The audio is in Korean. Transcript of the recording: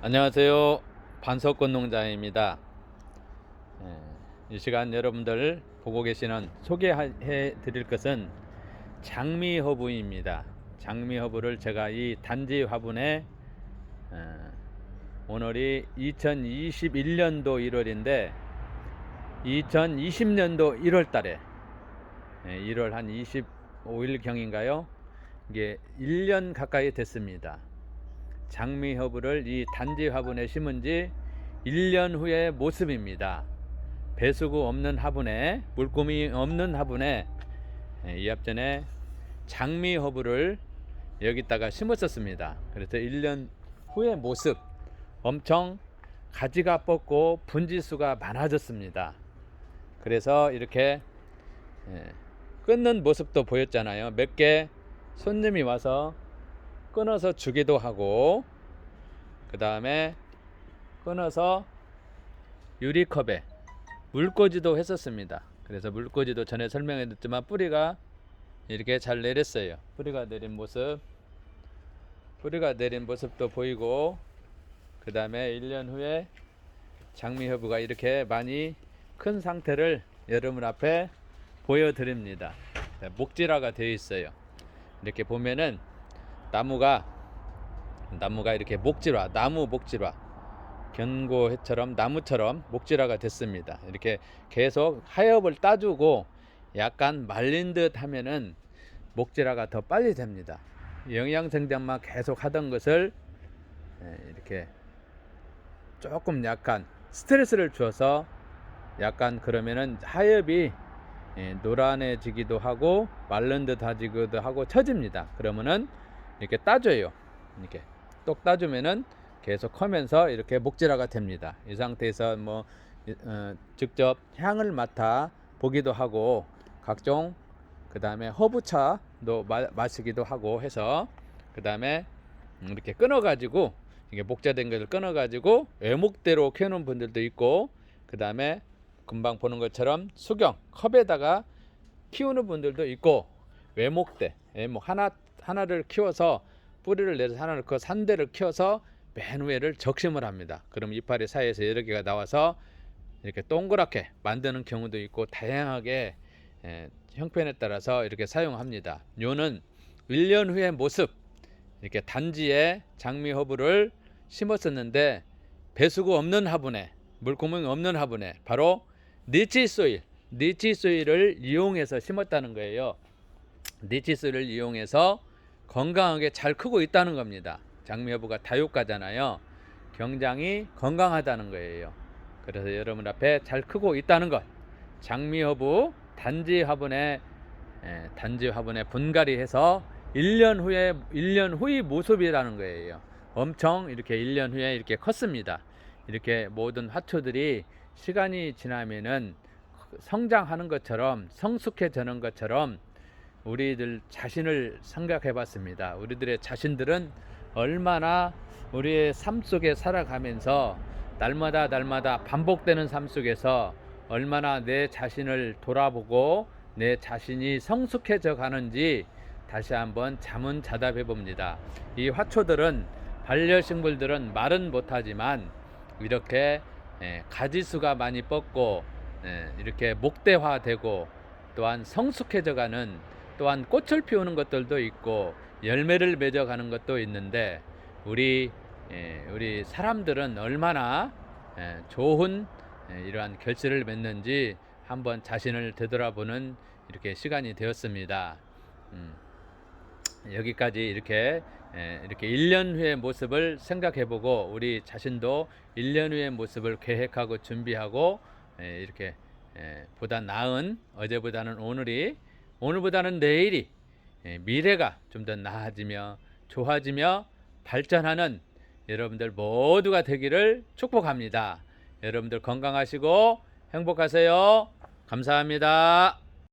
안녕하세요. 반석권 농장입니다. 예, 이 시간 여러분들 보고 계시는 소개해 드릴 것은 장미 허브입니다. 장미 허브를 제가 이 단지 화분에 어, 오늘이 2021년도 1월인데 2020년도 1월 달에 1월 한 25일 경인가요? 이게 1년 가까이 됐습니다. 장미 허브를 이 단지 화분에 심은 지 1년 후의 모습입니다. 배수구 없는 화분에 물고미 없는 화분에 예, 이 앞전에 장미 허브를 여기다가 심었었습니다. 그래서 1년 후의 모습 엄청 가지가 뻗고 분지수가 많아졌습니다. 그래서 이렇게 예, 끊는 모습도 보였잖아요. 몇 개 손님이 와서 끊어서 주기도 하고 그 다음에 끊어서 유리컵에 물꽂이도 했었습니다. 그래서 물꽂이도 전에 설명해 줬지만 뿌리가 이렇게 잘 내렸어요. 뿌리가 내린 모습 뿌리가 내린 모습도 보이고 그 다음에 1년 후에 장미 허브가 이렇게 많이 큰 상태를 여러분 앞에 보여드립니다. 네, 목질화가 되어 있어요. 이렇게 보면은 나무가 나무가 이렇게 목질화, 나무 목질화, 견고해처럼 나무처럼 목질화가 됐습니다. 이렇게 계속 하엽을 따주고 약간 말린 듯 하면은 목질화가 더 빨리 됩니다. 영양생장만 계속 하던 것을 예, 이렇게 조금 약간 스트레스를 주어서 약간 그러면은 하엽이 예, 노란해지기도 하고 말른 듯 하지기도 하고 처집니다. 그러면은 이렇게 따줘요. 이렇게 똑 따주면은 계속 커면서 이렇게 목질화가 됩니다. 이 상태에서 뭐 어, 직접 향을 맡아 보기도 하고 각종 그 다음에 허브차도 마, 마시기도 하고 해서 그 다음에 이렇게 끊어가지고 이게 목자된 것을 끊어가지고 외목대로 키우는 분들도 있고 그 다음에 금방 보는 것처럼 수경 컵에다가 키우는 분들도 있고 외목대 외목 하나 하나를 키워서 뿌리를 내서 하나를 그 산대를 키워서 맨 위에를 적심을 합니다. 그럼 이파리 사이에서 여러 개가 나와서 이렇게 동그랗게 만드는 경우도 있고 다양하게 에, 형편에 따라서 이렇게 사용합니다. 요는 1년 후의 모습 이렇게 단지에 장미 허브를 심었었는데 배수구 없는 화분에 물구멍이 없는 화분에 바로 니치 소일 니치 소일을 이용해서 심었다는 거예요. 니치 소일을 이용해서 건강하게 잘 크고 있다는 겁니다. 장미여부가 다육가잖아요. 경장이 건강하다는 거예요. 그래서 여러분 앞에 잘 크고 있다는 것. 장미여부 단지 화분에 에, 단지 화분에 분갈이 해서 1년 후에 1년 후의 모습이라는 거예요. 엄청 이렇게 1년 후에 이렇게 컸습니다. 이렇게 모든 화초들이 시간이 지나면은 성장하는 것처럼 성숙해지는 것처럼 우리들 자신을 생각해 봤습니다. 우리들의 자신들은 얼마나 우리의 삶 속에 살아가면서 날마다 날마다 반복되는 삶 속에서 얼마나 내 자신을 돌아보고 내 자신이 성숙해져 가는지 다시 한번 자문자답해 봅니다. 이 화초들은 반려식물들은 말은 못하지만 이렇게 예, 가지수가 많이 뻗고 예, 이렇게 목대화되고 또한 성숙해져가는 또한 꽃을 피우는 것들도 있고 열매를 맺어가는 것도 있는데 우리 예, 우리 사람들은 얼마나 예, 좋은 예, 이러한 결실을 맺는지 한번 자신을 되돌아보는 이렇게 시간이 되었습니다. 음, 여기까지 이렇게 예, 이렇게 1년 후의 모습을 생각해보고 우리 자신도 1년 후의 모습을 계획하고 준비하고 예, 이렇게 예, 보다 나은 어제보다는 오늘이 오늘보다는 내일이 예, 미래가 좀 더 나아지며 좋아지며 발전하는 여러분들 모두가 되기를 축복합니다. 여러분들 건강하시고 행복하세요. 감사합니다.